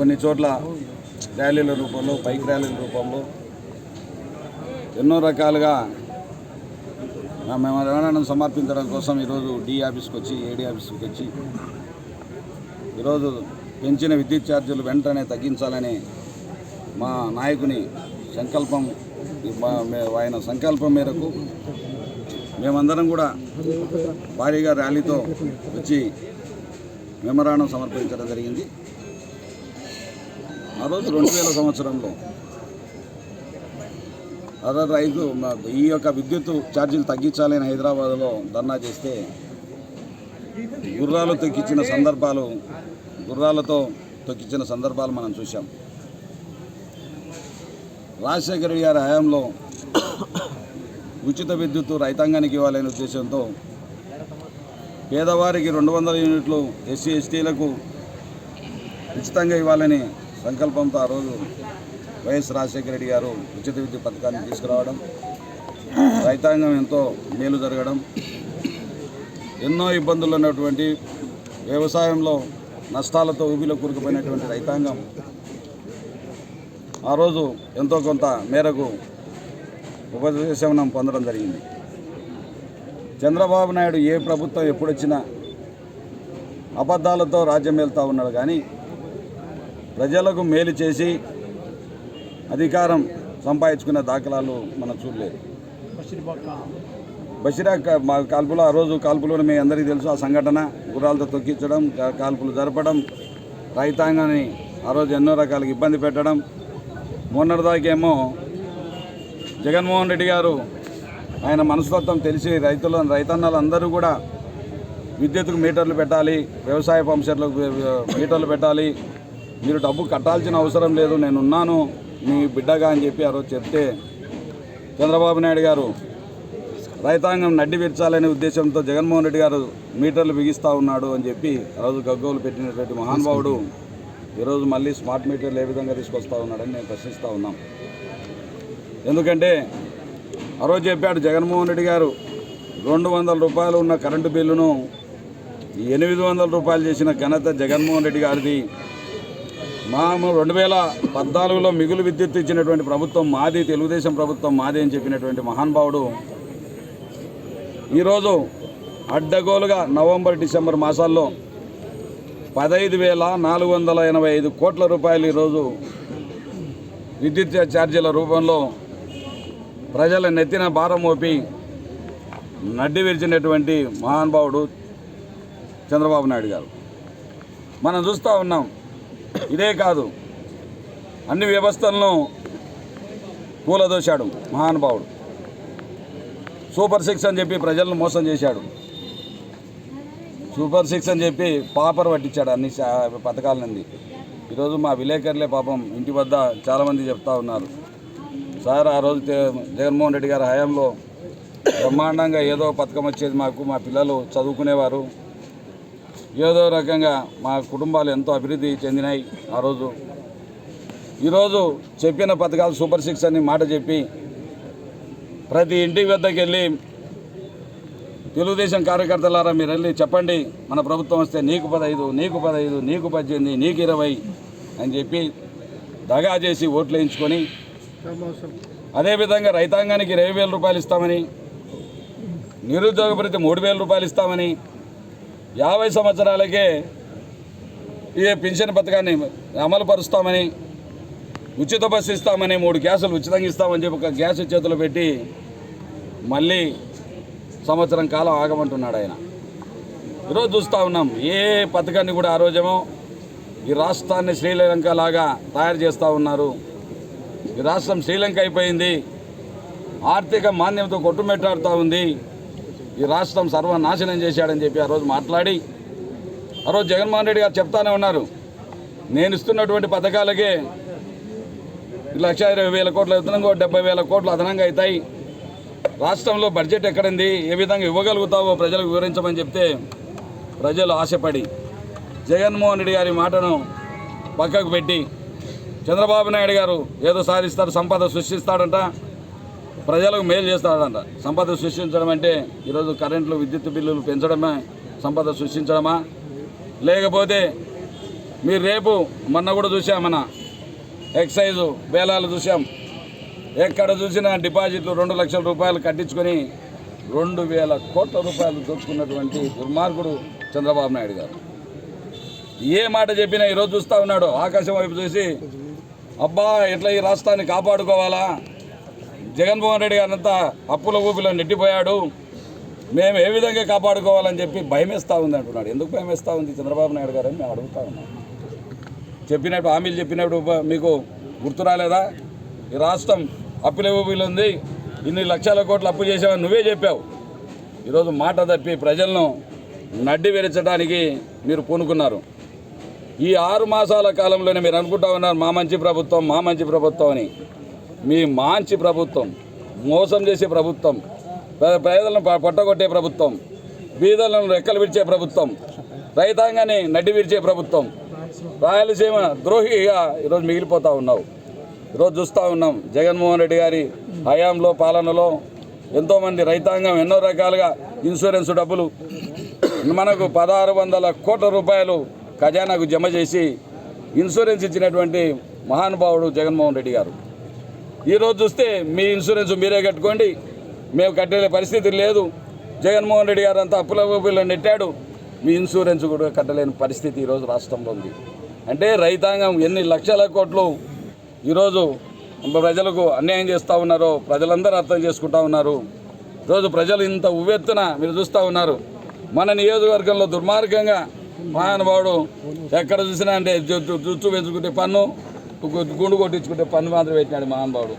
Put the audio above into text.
కొన్ని చోట్ల ర్యాలీల రూపంలో బైక్ ర్యాలీల రూపంలో ఎన్నో రకాలుగా మేము మెమోరాండం సమర్పించడం కోసం ఈరోజు డి ఆఫీస్కి వచ్చి ఏడీ ఆఫీస్కి వచ్చి ఈరోజు పెంచిన విద్యుత్ ఛార్జీలు వెంటనే తగ్గించాలని మా నాయకుని సంకల్పం మా- ఆయన సంకల్పం మేరకు మేమందరం కూడా భారీగా ర్యాలీతో వచ్చి మెమరాండం సమర్పించడం జరిగింది. ఆ రోజు రెండు వేల సంవత్సరంలో అదే రైతు మా- ఈ యొక్క విద్యుత్ ఛార్జీలు తగ్గించాలని హైదరాబాద్లో ధర్నా చేస్తే గుర్రాలు తొక్కించిన సందర్భాలు గుర్రాలతో తొక్కించిన సందర్భాలు మనం చూసాం రాజశేఖర రెడ్డి గారి హయాంలో ఉచిత విద్యుత్ రైతాంగానికి ఇవ్వాలనే ఉద్దేశంతో పేదవారికి రెండు వందల యూనిట్లు ఎస్సీ ఎస్టీలకు ఉచితంగా ఇవ్వాలని సంకల్పంతో ఆ రోజు వైఎస్ రాజశేఖర రెడ్డి గారు ఉచిత విద్యుత్ పథకాన్ని తీసుకురావడం రైతాంగం ఎంతో మేలు జరగడం ఎన్నో ఇబ్బందులు ఉన్నటువంటి వ్యవసాయంలో నష్టాలతో ఊబిలో కూరుకుపోయినటువంటి రైతాంగం ఆ రోజు ఎంతో కొంత మేరకు ఉపశమనం పొందడం జరిగింది. చంద్రబాబు నాయుడు ఏ ప్రభుత్వం ఎప్పుడొచ్చినా అబద్ధాలతో రాజ్యం వెళ్తూ ఉన్నాడు కానీ ప్రజలకు మేలు చేసి అధికారం సంపాదించుకునే దాఖలాలు మనం చూడలేదు. బషీరా మా కాల్పులు ఆ రోజు కాల్పులు మీ అందరికీ తెలుసు. ఆ సంఘటన గుర్రాలతో తొక్కించడం కాల్పులు జరపడం రైతాంగాన్ని ఆ రోజు ఎన్నో రకాలుగా ఇబ్బంది పెట్టడం. మొన్నటిదాకేమో జగన్మోహన్ రెడ్డి గారు ఆయన మనస్తత్వం తెలిసి రైతులు రైతన్నలందరూ కూడా విద్యుత్కు మీటర్లు పెట్టాలి వ్యవసాయ పంప్సెట్లకు మీటర్లు పెట్టాలి మీరు డబ్బు కట్టాల్సిన అవసరం లేదు నేనున్నాను మీ బిడ్డగా అని చెప్పి ఆ రోజు చెప్తే చంద్రబాబు నాయుడు గారు రైతాంగం నడ్డి విర్చాలనే ఉద్దేశంతో జగన్మోహన్ రెడ్డి గారు మీటర్లు బిగిస్తూ ఉన్నాడు అని చెప్పి ఆ రోజు గగ్గోలు పెట్టినటువంటి మహానుభావుడు ఈరోజు మళ్ళీ స్మార్ట్ మీటర్లు ఏ విధంగా తీసుకొస్తా ఉన్నాడని నేను ప్రశ్నిస్తూ ఉన్నాం. ఎందుకంటే ఆ రోజు చెప్పాడు జగన్మోహన్ రెడ్డి గారు రెండు వందల రూపాయలు ఉన్న కరెంటు బిల్లును ఎనిమిది వందల రూపాయలు చేసిన ఘనత జగన్మోహన్ రెడ్డి గారిది. మా రెండు వేల పద్నాలుగులో మిగులు విద్యుత్ ఇచ్చినటువంటి ప్రభుత్వం మాది తెలుగుదేశం ప్రభుత్వం మాది అని చెప్పినటువంటి మహానుభావుడు ఈరోజు అడ్డగోలుగా నవంబర్ డిసెంబర్ మాసాల్లో పదహైదు వేల నాలుగు వందల ఎనభై ఐదు కోట్ల రూపాయలు ఈరోజు విద్యుత్ ఛార్జీల రూపంలో ప్రజల నెత్తిన భారం మోపి నడ్డి విరిచినటువంటి మహానుభావుడు చంద్రబాబు నాయుడు గారు. మనం చూస్తూ ఉన్నాం ఇదే కాదు అన్ని వ్యవస్థలను కూలదోశాడు మహానుభావుడు. సూపర్ సిక్స్ అని చెప్పి ప్రజలను మోసం చేశాడు. సూపర్ సిక్స్ అని చెప్పి పాపర్ పట్టించాడు అన్ని పథకాల నుండి ఈరోజు మా విలేకరులే పాపం ఇంటి వద్ద చాలామంది చెప్తా ఉన్నారు. సార్ ఆ రోజు జగన్మోహన్ రెడ్డి గారి హయాంలో బ్రహ్మాండంగా ఏదో పథకం వచ్చేది మాకు మా పిల్లలు చదువుకునేవారు. ఏదో రకంగా మా కుటుంబాలు ఎంతో అభివృద్ధి చెందినాయి ఆ రోజు. ఈరోజు చెప్పిన పథకాలు సూపర్ సిక్స్ అని మాట చెప్పి ప్రతి ఇంటి వద్దకు వెళ్ళి తెలుగుదేశం కార్యకర్తలారా మీరు వెళ్ళి చెప్పండి మన ప్రభుత్వం వస్తే నీకు పదహైదు నీకు పదహైదు నీకు పద్దెనిమిది నీకు ఇరవై అని చెప్పి దగా చేసి ఓట్లు వేయించుకొని అదేవిధంగా రైతాంగానికి ఇరవై వేల రూపాయలు ఇస్తామని నిరుద్యోగ ప్రతి మూడు వేల రూపాయలు ఇస్తామని యాభై సంవత్సరాలకే ఈ పింఛన్ పథకాన్ని అమలు పరుస్తామని ఉచిత బస్సు ఇస్తామని మూడు గ్యాసులు ఉచితంగా ఇస్తామని చెప్పి ఒక గ్యాస్ చేతిలో పెట్టి మళ్ళీ సంవత్సరం కాలం ఆగమంటున్నాడు ఆయన. ఈరోజు చూస్తూ ఉన్నాం ఏ పథకాన్ని కూడా ఆ రోజేమో ఈ రాష్ట్రాన్ని శ్రీలంక లాగా తయారు చేస్తూ ఉన్నారు. ఈ రాష్ట్రం శ్రీలంక అయిపోయింది ఆర్థిక మాన్యంతో కొట్టుమెట్టాడుతూ ఉంది. ఈ రాష్ట్రం సర్వనాశనం చేశాడని చెప్పి ఆ రోజు మాట్లాడి ఆ రోజు జగన్మోహన్ రెడ్డి గారు చెప్తానే ఉన్నారు. నేను ఇస్తున్నటువంటి పథకాలకే లక్ష ఇరవై వేల కోట్ల అదనంగా డెబ్బై వేల కోట్లు అదనంగా అవుతాయి. రాష్ట్రంలో బడ్జెట్ ఎక్కడింది ఏ విధంగా ఇవ్వగలుగుతావో ప్రజలకు వివరించమని చెప్తే ప్రజలు ఆశపడి జగన్మోహన్ రెడ్డి గారి మాటను పక్కకు పెట్టి చంద్రబాబు నాయుడు గారు ఏదో సాధిస్తారు సంపద సృష్టిస్తాడంట. ప్రజలకు మేలు చేస్తాడంట. సంపద సృష్టించడం అంటే ఈరోజు కరెంట్లు విద్యుత్ బిల్లులు పెంచడమే సంపద సృష్టించడమా? లేకపోతే మీరు రేపు మొన్న కూడా చూసాం మన ఎక్సైజు బేలాలు చూసాం ఎక్కడ చూసినా డిపాజిట్లు రెండు లక్షల రూపాయలు కట్టించుకొని రెండు వేల కోట్ల రూపాయలు దోచుకున్నటువంటి దుర్మార్గుడు చంద్రబాబు నాయుడు గారు. ఏ మాట చెప్పినా ఈరోజు చూస్తూ ఉన్నాడు. ఆకాశం వైపు చూసి అబ్బా ఎట్లా ఈ రాష్ట్రాన్ని కాపాడుకోవాలా? జగన్మోహన్ రెడ్డి గారంతా అప్పుల ఊపిలో నెట్టిపోయాడు. మేము ఏ విధంగా కాపాడుకోవాలని చెప్పి భయమేస్తూ ఉంది అంటున్నాడు. ఎందుకు భయమేస్తూ ఉంది చంద్రబాబు నాయుడు గారు అని మేము అడుగుతా ఉన్నాం. చెప్పినప్పుడు హామీలు చెప్పినప్పుడు మీకు గుర్తు రాలేదా? ఈ రాష్ట్రం అప్పుల ఊపిలో ఉంది. ఇన్ని లక్షల కోట్లు అప్పు చేసావని నువ్వే చెప్పావు. ఈరోజు మాట తప్పి ప్రజలను నడ్డి విరచడానికి మీరు పూనుకున్నారు. ఈ ఆరు మాసాల కాలంలోనే మీరు అనుకుంటా ఉన్నారు మా మంచి ప్రభుత్వం మా మంచి ప్రభుత్వం అని. మీ మాంచి ప్రభుత్వం మోసం చేసే ప్రభుత్వం పేదలను పట్టగొట్టే ప్రభుత్వం బీదలను రెక్కలు విడిచే ప్రభుత్వం రైతాంగాన్ని నడ్డి విరిచే ప్రభుత్వం రాయలసీమ ద్రోహిగా ఈరోజు మిగిలిపోతూ ఉన్నావు. ఈరోజు చూస్తూ ఉన్నాం జగన్మోహన్ రెడ్డి గారి హయాంలో పాలనలో ఎంతోమంది రైతాంగం ఎన్నో రకాలుగా ఇన్సూరెన్స్ డబ్బులు మనకు పదహారు వందల కోట్ల రూపాయలు ఖజానాకు జమ చేసి ఇన్సూరెన్స్ ఇచ్చినటువంటి మహానుభావుడు జగన్మోహన్ రెడ్డి గారు. ఈరోజు చూస్తే మీ ఇన్సూరెన్స్ మీరే కట్టుకోండి. మేము కట్టే పరిస్థితి లేదు. జగన్మోహన్ రెడ్డి గారు అంతా అప్పుల ఊపిలో నెట్టాడు. మీ ఇన్సూరెన్స్ కూడా కట్టలేని పరిస్థితి ఈరోజు రాష్ట్రంలో ఉంది. అంటే రైతాంగం ఎన్ని లక్షల కోట్లు ఈరోజు ప్రజలకు అన్యాయం చేస్తూ ఉన్నారో ప్రజలందరూ అర్థం చేసుకుంటా ఉన్నారు. ఈరోజు ప్రజలు ఇంత ఉవ్వెత్తున మీరు చూస్తూ ఉన్నారు. మన నియోజకవర్గంలో దుర్మార్గంగా మహానుభావుడు ఎక్కడ చూసినా అంటే జు- పెంచుకుంటే పన్ను. గుండు కొట్టించుకుంటే పని మాత్రం పెట్టినాడు మహానుభావుడు.